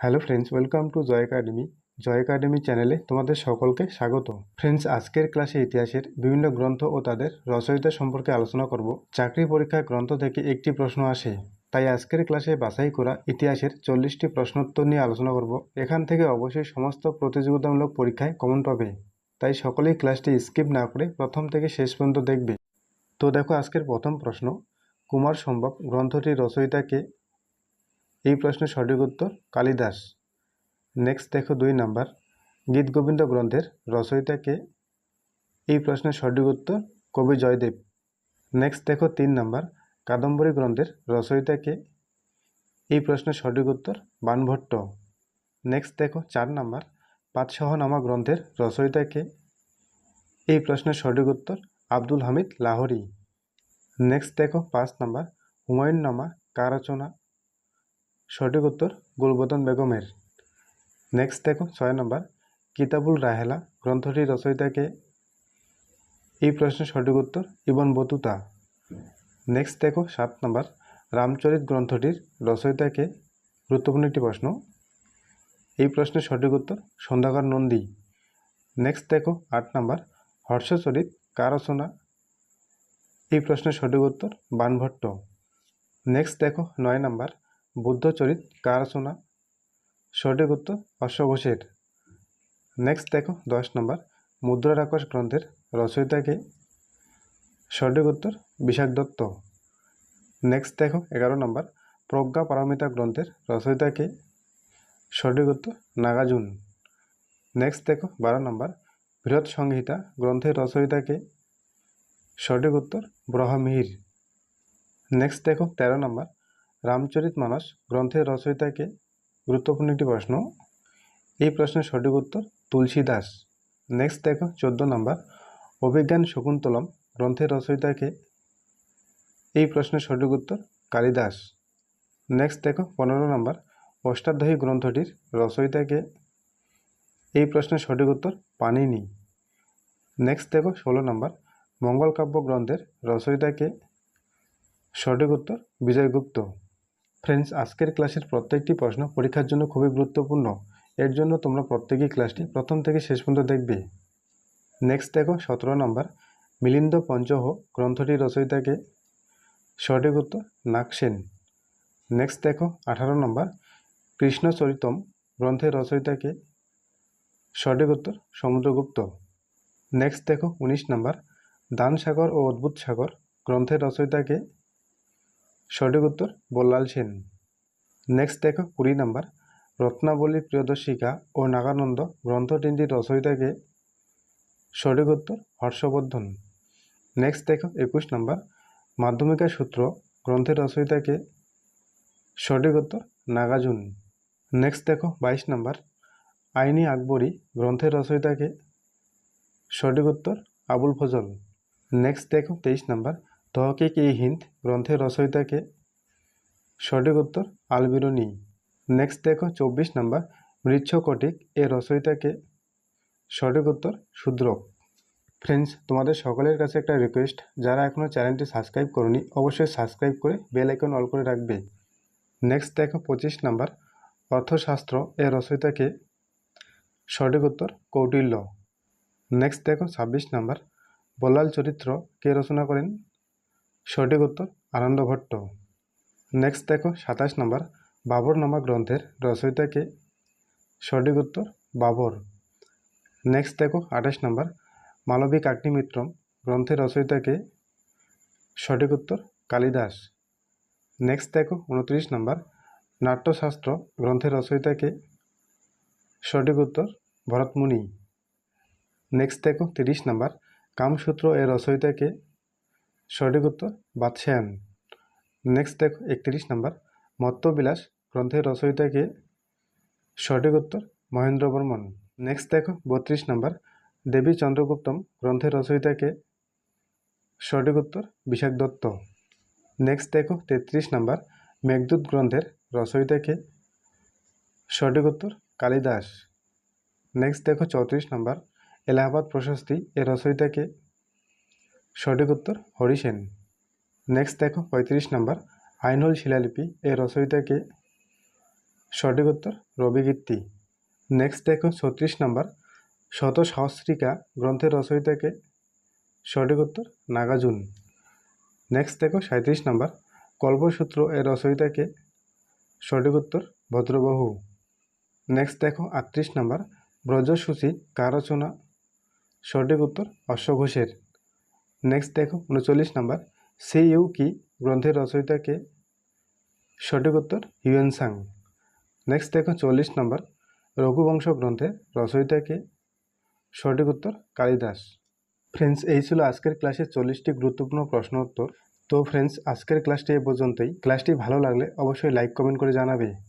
Hello friends welcome to Joy academy Joy academy চ্যানেলে তোমাদের সকলকে স্বাগত ফ্রেন্ডস আজকের ক্লাসে ইতিহাসের বিভিন্ন গ্রন্থ ও তাদের রচয়িতা সম্পর্কে আলোচনা করব। চাকরি পরীক্ষায় গ্রন্থ থেকে একটি প্রশ্ন আসে। তাই আজকের ক্লাসে বাছাই করা ইতিহাসের চল্লিশটি প্রশ্নোত্তর নিয়ে আলোচনা করব। এখান থেকে অবশ্যই সমস্ত প্রতিযোগিতামূলক পরীক্ষায় কমন পাবে। তাই সকলেই ক্লাসটি স্কিপ না করে প্রথম থেকে শেষ পর্যন্ত দেখবে। তো দেখো আজকের প্রথম প্রশ্ন। কুমার সম্ভব গ্রন্থটির রচয়িতাকে এই প্রশ্নের সঠিক উত্তর কালিদাস। নেক্সট দেখো দুই নাম্বার গীতগোবিন্দ গ্রন্থের রচয়িতাকে এই প্রশ্নের সঠিক উত্তর কবি জয়দেব। নেক্সট দেখো তিন নাম্বার কাদম্বরী গ্রন্থের রচয়িতাকে এই প্রশ্নের সঠিক উত্তর বানভট্ট। নেক্সট দেখো চার নাম্বার পাতসহনামা গ্রন্থের রচয়িতাকে এই প্রশ্নের সঠিক উত্তর আব্দুল হামিদ লাহোরি। নেক্সট দেখো পাঁচ নাম্বার হুমায়ুন নামা কার রচনা সঠিক উত্তর গুলবদন বেগমের। নেক্সট দেখো ছয় নম্বর। কিতাবুল রাহেলা, গ্রন্থটির রচয়িতাকে এই প্রশ্নের সঠিক উত্তর ইবন বতুতা। নেক্সট দেখো সাত নম্বর। রামচরিত গ্রন্থটির রচয়িতাকে গুরুত্বপূর্ণ একটি প্রশ্ন। এই প্রশ্নের সঠিক উত্তর সন্ধ্যাকর নন্দী। নেক্সট দেখো আট নম্বর। হর্ষচরিত কার রচনা? এই প্রশ্নের সঠিক উত্তর বানভট্ট। নেক্সট দেখো নয় নম্বর। বুদ্ধচরিত কার রচনা সঠিক উত্তর অশ্ব ঘোষের। নেক্সট দেখো, দশ নম্বর মুদ্রা রাক্ষস গ্রন্থের রচয়িতাকে সঠিক উত্তর বিশাখ দত্ত। নেক্সট দেখো, এগারো নম্বর, প্রজ্ঞা পারমিতা গ্রন্থের রচয়িতাকে সঠিক উত্তর নাগার্জুন। নেক্সট দেখো, বারো নম্বর, বৃহৎ সংহিতা গ্রন্থের রচয়িতাকে সঠিক উত্তর ব্রহ্মমিহির নেক্সট দেখো, তেরো নম্বর রামচরিত মানস গ্রন্থের রচয়িতাকে গুরুত্বপূর্ণ একটি প্রশ্ন। এই প্রশ্নের সঠিক উত্তর তুলসী দাস। নেক্সট দেখো, চোদ্দ নম্বর। অভিজ্ঞান শকুন্তলম গ্রন্থের রচয়িতাকে এই প্রশ্নের সঠিক উত্তর কালিদাস। নেক্সট দেখো, পনেরো নম্বর। অষ্টাধ্যায়ী গ্রন্থটির রচয়িতাকে এই প্রশ্নের সঠিক উত্তর পানিনি। নেক্সট দেখো, ষোলো নম্বর। মঙ্গল কাব্য গ্রন্থের রচয়িতাকে সঠিক উত্তর বিজয়গুপ্ত। ফ্রেন্ডস আজকের ক্লাসের প্রত্যেকটি প্রশ্ন পরীক্ষার জন্য খুবই গুরুত্বপূর্ণ। এর জন্য তোমরা প্রত্যেকেই ক্লাসটি প্রথম থেকে শেষ পর্যন্ত দেখবে। নেক্সট দেখো, সতেরো নম্বর। মিলিন্দ পঞ্চহ গ্রন্থটির রচয়িতাকে সঠিক উত্তর নাগসেন। নেক্সট দেখো, আঠারো নম্বর। কৃষ্ণচরিতম গ্রন্থের রচয়িতাকে সঠিক সমুদ্রগুপ্ত। নেক্সট দেখো, উনিশ নম্বর। দান সাগর ও অদ্ভুত সাগর গ্রন্থের রচয়িতাকে সঠিক উত্তর বল্লাল সেন। নেক্সট দেখো, কুড়ি নাম্বার। রত্নাবলী প্রিয়দর্শিকা ও নাগানন্দ গ্রন্থ তিনটির রচয়িতাকে সঠিক উত্তর হর্ষবর্ধন। নেক্সট দেখো, একুশ নাম্বার। মাধ্যমিকা সূত্র গ্রন্থের রচয়িতাকে সঠিক উত্তর নাগার্জুন। নেক্সট দেখো, বাইশ নাম্বার। আইনি আকবরী গ্রন্থের রচয়িতাকে সঠিক উত্তর আবুল ফজল। নেক্সট দেখো, তেইশ নাম্বার। তহকিক ই হিন্দ গ্রন্থের রচয়িতাকে? সঠিক উত্তর আলবিরুনি নেক্সট দেখো, চব্বিশ নাম্বার। মৃচ্ছকটিক এ রচয়িতাকে? সঠিক উত্তর শূদ্রক। ফ্রেন্ডস তোমাদের সকলের কাছে একটা রিকোয়েস্ট যারা এখনও চ্যানেলটি সাবস্ক্রাইব করনি, অবশ্যই সাবস্ক্রাইব করে বেল আইকন অল করে রাখবে। নেক্সট দেখো, পঁচিশ নাম্বার। অর্থশাস্ত্র এ রচয়িতাকে? সঠিক উত্তর কৌটিল্য। নেক্সট দেখো, ছাব্বিশ নাম্বার। বল্লাল চরিত্র কে রচনা করেন? সঠিক উত্তর আনন্দ ভট্ট নেক্সট দেখো সাতাশ নম্বর বাবর নামা গ্রন্থের রচয়িতাকে সঠিক উত্তর বাবর। নেক্সট দেখো আঠাশ নম্বর মালবিক আগ্নিমিত্রম গ্রন্থের রচয়িতাকে সঠিক উত্তর কালিদাস। নেক্সট দেখো উনত্রিশ নম্বর নাট্যশাস্ত্র গ্রন্থের রচয়িতাকে সঠিক উত্তর ভরতমুনি। নেক্সট দেখো তিরিশ নম্বর কামসূত্র এর রচয়িতাকে সঠিক উত্তর বাদশায়ান নেক্সট দেখো, একত্রিশ নম্বর। মত্তবিলাস গ্রন্থের রচয়িতাকে সঠিক উত্তর মহেন্দ্র বর্মন। নেক্সট দেখো, বত্রিশ নম্বর। দেবী চন্দ্রগুপ্তম গ্রন্থের রচয়িতাকে সঠিক উত্তর বিশাখ দত্ত। নেক্সট দেখো, তেত্রিশ নম্বর। মেঘদূত গ্রন্থের রচয়িতাকে সঠিক উত্তর কালিদাস। নেক্সট দেখো, চৌত্রিশ নম্বর। এলাহাবাদ প্রশস্তি এর রচয়িতাকে সঠিক উত্তর হরিসেন নেক্সট দেখো, পঁয়ত্রিশ নম্বর। আইনল শিলালিপি এর রচয়িতাকে সঠিক উত্তর রবিকীর্তি নেক্সট দেখো, ছত্রিশ নম্বর। শত সহস্রিকা গ্রন্থের রচয়িতাকে সঠিক উত্তর নাগার্জুন। নেক্সট দেখো সাঁত্রিশ নাম্বার। কল্পসূত্র এর রচয়িতাকে সঠিক উত্তর ভদ্রবাহু। নেক্সট দেখো, আটত্রিশ নাম্বার। ব্রজসূচি কার রচনা? সঠিক উত্তর অশ্বঘোষের। নেক্সট দেখো, উনচল্লিশ নাম্বার। সি ইউ কি গ্রন্থের রচয়িতাকে সঠিক উত্তর? Hiuen Tsang. নেক্সট দেখো, চল্লিশ নাম্বার। রঘুবংশ গ্রন্থের রচয়িতাকে সঠিক উত্তর? কালিদাস। ফ্রেন্ডস এই ছিল আজকের ক্লাসের চল্লিশটি গুরুত্বপূর্ণ প্রশ্ন উত্তর। তো ফ্রেন্ডস আজকের ক্লাসটি এ পর্যন্তই। ক্লাসটি ভালো লাগলে অবশ্যই লাইক কমেন্ট করে জানাবে।